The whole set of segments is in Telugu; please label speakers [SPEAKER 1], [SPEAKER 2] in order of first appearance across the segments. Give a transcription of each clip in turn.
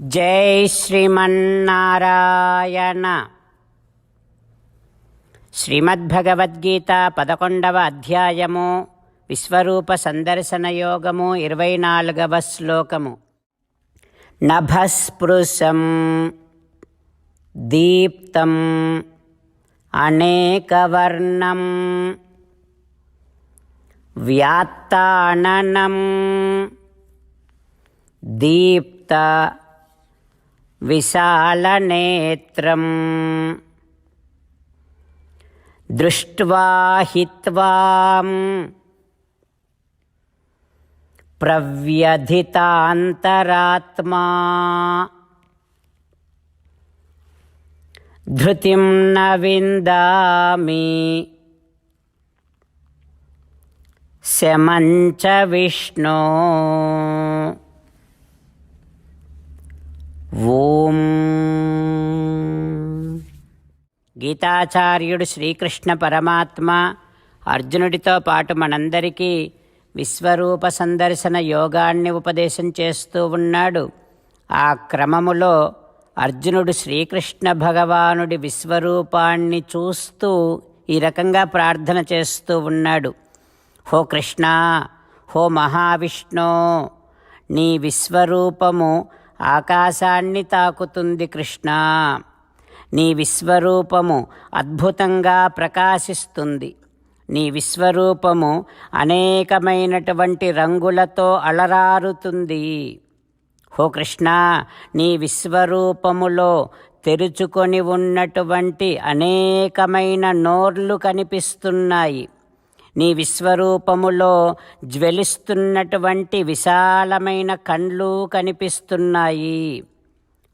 [SPEAKER 1] జై శ్రీమన్నారాయణ. శ్రీమద్భగవద్గీత పదకొండవ అధ్యాయము విశ్వరూప సందర్శన యోగము ఇరవై నాలుగవ శ్లోకము. నభస్పృశం దీప్తం అనేకవర్ణం వ్యాత్తాననం దీప్త విశాలనేత్రం దృష్ట్వా హి త్వాం ప్రవ్యధితాంతరాత్మా. ధృతిం న విందామి. శమంచ విష్ణో. ఓం గీతాచార్యుడు శ్రీకృష్ణ పరమాత్మ అర్జునుడితో పాటు మనందరికీ విశ్వరూప సందర్శన యోగాన్ని ఉపదేశం చేస్తూ ఉన్నాడు. ఆ క్రమములో అర్జునుడు శ్రీకృష్ణ భగవానుడి విశ్వరూపాన్ని చూస్తూ ఈ రకంగా ప్రార్థన చేస్తూ ఉన్నాడు. హో కృష్ణ హో మహావిష్ణు నీ విశ్వరూపము ఆకాశాన్ని తాకుతుంది కృష్ణ. నీ విశ్వరూపము అద్భుతంగా ప్రకాశిస్తుంది. నీ విశ్వరూపము అనేకమైనటువంటి రంగులతో అలరారుతుంది. హో కృష్ణ నీ విశ్వరూపములో తెరుచుకొని ఉన్నటువంటి అనేకమైన నోర్లు కనిపిస్తున్నాయి. నీ విశ్వరూపములో జ్వలిస్తున్నటువంటి విశాలమైన కండ్లు కనిపిస్తున్నాయి.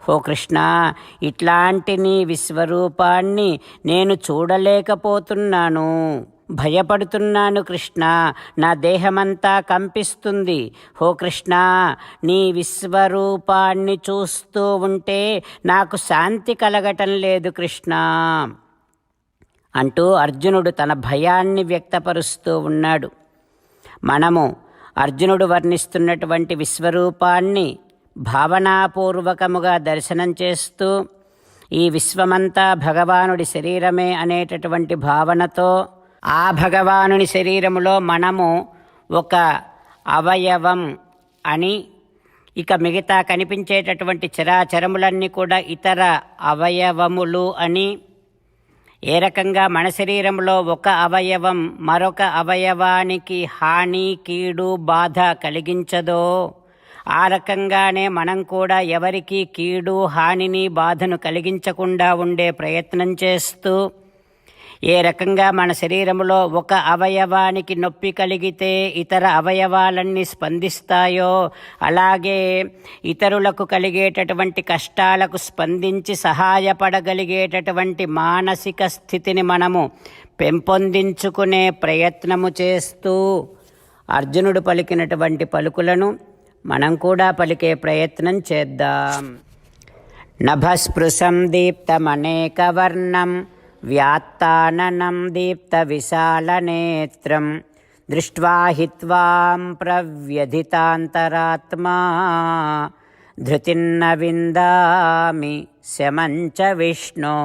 [SPEAKER 1] ఓ కృష్ణ ఇట్లాంటి నీ విశ్వరూపాన్ని నేను చూడలేకపోతున్నాను. భయపడుతున్నాను కృష్ణ నా దేహమంతా కంపిస్తుంది. హో కృష్ణ నీ విశ్వరూపాన్ని చూస్తూ ఉంటే నాకు శాంతి కలగటం లేదు కృష్ణ. అంటూ అర్జునుడు తన భయాన్ని వ్యక్తపరుస్తూ ఉన్నాడు. మనము అర్జునుడు వర్ణిస్తున్నటువంటి విశ్వరూపాన్ని భావనాపూర్వకముగా దర్శనం చేస్తూ ఈ విశ్వమంతా భగవానుడి శరీరమే అనేటటువంటి భావనతో ఆ భగవానుని శరీరములో మనము ఒక అవయవం అని ఇక మిగతా కనిపించేటటువంటి చరాచరములన్నీ కూడా ఇతర అవయవములు అని ఏ రకంగా మన శరీరంలో ఒక అవయవం మరొక అవయవానికి హాని కీడు బాధ కలిగించదో ఆ రకంగానే మనం కూడా ఎవరికి కీడు హానిని బాధను కలిగించకుండా ఉండే ప్రయత్నం చేస్తూ ఏ రకంగా మన శరీరంలో ఒక అవయవానికి నొప్పి కలిగితే ఇతర అవయవాలన్నీ స్పందిస్తాయో అలాగే ఇతరులకు కలిగేటటువంటి కష్టాలకు స్పందించి సహాయపడగలిగేటటువంటి మానసిక స్థితిని మనము పెంపొందించుకునే ప్రయత్నము చేస్తూ అర్జునుడు పలికినటువంటి పలుకులను మనం కూడా పలికే ప్రయత్నం చేద్దాం. నభస్పృశం దీప్తమనేకవర్ణం. వ్యాత్తాననం దీప్తవిశాలనేత్రం దృష్ట్వా హి త్వాం ప్రవ్యధితాంతరాత్మా ధృతిన్న విందామి శమంచ విష్ణు.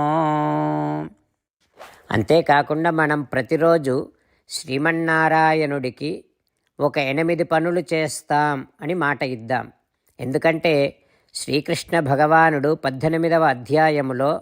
[SPEAKER 1] అంతేకాకుండా మనం ప్రతిరోజు శ్రీమన్నారాయణుడికి ఒక ఎనిమిది పనులు చేస్తాం అని మాట ఇద్దాం. ఎందుకంటే శ్రీకృష్ణ భగవానుడు పద్దెనిమిదవ అధ్యాయములో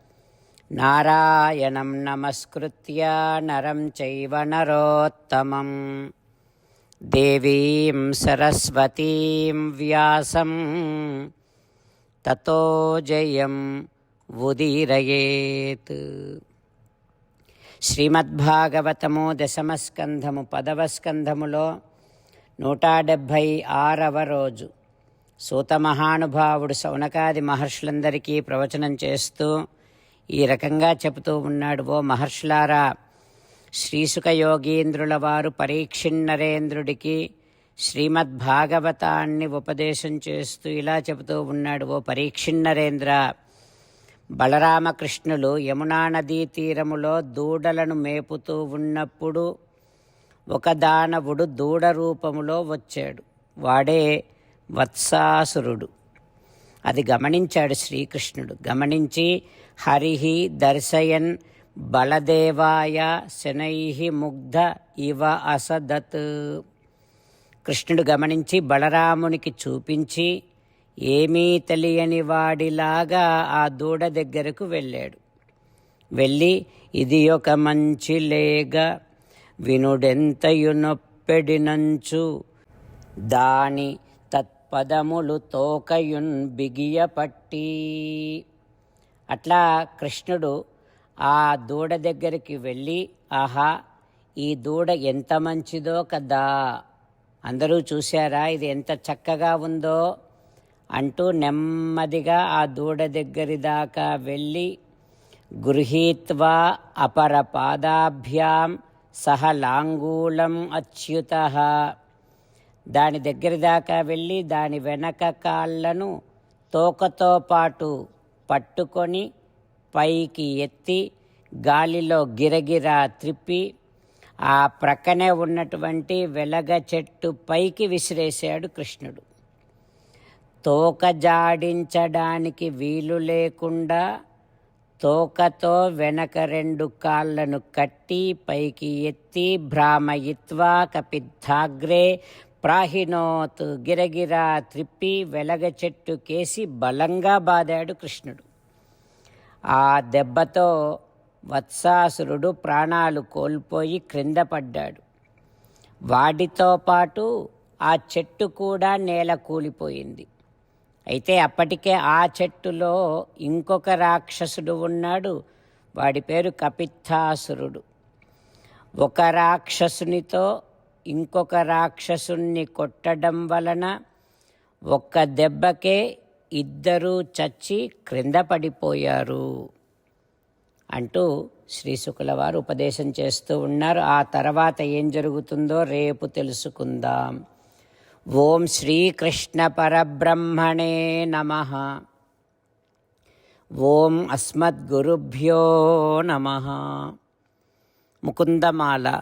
[SPEAKER 1] నారాయణం నమస్కృత్య నరం చైవ నరోత్తమం. దేవీం సరస్వతీం వ్యాసం. తతో జయం ఉదీరయేత్. శ్రీమద్భాగవతము దశమస్కంధము పదవ స్కంధములో నూట డెబ్భై ఆరవ రోజు సూత మహానుభావుడు సౌనకాది మహర్షులందరికీ ప్రవచనం చేస్తూ ఈ రకంగా చెబుతూ ఉన్నాడు ఓ మహర్షులారా. శ్రీసుక యోగీంద్రుల వారు పరీక్షిన్నరేంద్రుడికి శ్రీమద్భాగవతాన్ని ఉపదేశం చేస్తూ ఇలా చెబుతూ ఉన్నాడు ఓ పరీక్షిన్నరేంద్ర. బలరామకృష్ణులు యమునా నదీ తీరములో దూడలను మేపుతూ ఉన్నప్పుడు ఒక దానవుడు దూడ రూపములో వచ్చాడు. వాడే వత్సాసురుడు. అది గమనించాడు శ్రీకృష్ణుడు. గమనించి హరిహి దర్శయన్ బలదేవాయ శనై ముగ్ధ ఇవ అసదత్. కృష్ణుడు గమనించి బలరామునికి చూపించి ఏమీ తెలియని వాడిలాగా ఆ దూడ దగ్గరకు వెళ్ళాడు. వెళ్ళి ఇది ఒక మంచి లేగ వినుడెంతయు నొప్పెడినంచు దాని పదములు తోకయున్ బిగియపట్టి. అట్లా కృష్ణుడు ఆ దూడ దగ్గరికి వెళ్ళి ఆహా ఈ దూడ ఎంత మంచిదో కదా. అందరూ చూశారా ఇది ఎంత చక్కగా ఉందో. అంటూ నెమ్మదిగా ఆ దూడ దగ్గరి దాకా వెళ్ళి గృహీత్వా అపర పాదాభ్యాం సహ లాంగూలం అచ్యుత. దాని దగ్గర దాకా వెళ్ళి దాని వెనక కాళ్ళను తోకతో పాటు పట్టుకొని పైకి ఎత్తి గాలిలో గిరగిరా త్రిప్పి ఆ ప్రక్కనే ఉన్నటువంటి వెలగ చెట్టు పైకి విసిరేశాడు కృష్ణుడు. తోక జాడించడానికి వీలు లేకుండా తోకతో వెనక రెండు కాళ్ళను కట్టి పైకి ఎత్తి భ్రామయిత్వా కపిద్ధాగ్రే ప్రాహినోత్ గిరగిరా త్రిప్పి వెలగ చెట్టు కేసి బలంగా బాదాడు కృష్ణుడు. ఆ దెబ్బతో వత్సాసురుడు ప్రాణాలు కోల్పోయి క్రింద పడ్డాడు. వాడితో పాటు ఆ చెట్టు కూడా నేల కూలిపోయింది. అయితే అప్పటికే ఆ చెట్టులో ఇంకొక రాక్షసుడు ఉన్నాడు. వాడి పేరు కపిత్థాసురుడు. ఒక రాక్షసునితో ఇంకొక రాక్షసుణ్ణి కొట్టడం వలన ఒక్క దెబ్బకే ఇద్దరూ చచ్చి క్రింద పడిపోయారు అంటూ శ్రీశుకుల వారు ఉపదేశం చేస్తూ ఉన్నారు. ఆ తర్వాత ఏం జరుగుతుందో రేపు తెలుసుకుందాం. ఓం శ్రీకృష్ణ పరబ్రహ్మణే నమ. ఓం అస్మద్గురుభ్యో నమ. ముకుందమాల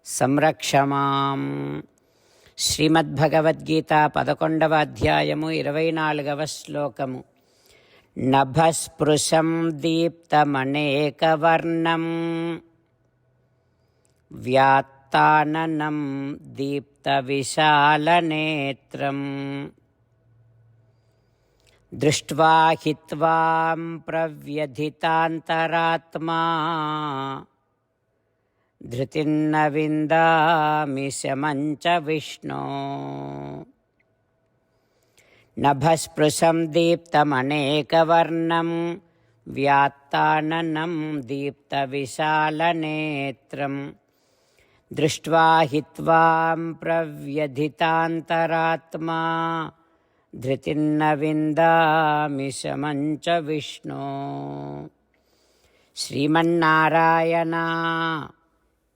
[SPEAKER 1] కృష్ణ సంరక్షమాం. శ్రీమద్భగవద్గీత పదకొండవ అధ్యాయము ఇరవై నాలుగవ శ్లోకము. నభస్పృశం దీప్తమనేకవర్ణం. వ్యాత్తాననం దీప్తవిశాలనేత్రం. దృష్ట్వా హి త్వాం ప్రవ్యధితాంతరాత్మా ధృతిన్న విందామి శమంచ విష్ణో నభస్పృశం దీప్తమనేకవర్ణం వ్యాత్తాననం దీప్తవిశాలనేత్రం దృష్ట్వా హి త్వాం ప్రవ్యధితాంతరాత్మా ధృతిన్న విందామి శమంచ విష్ణో శ్రీమన్నారాయణ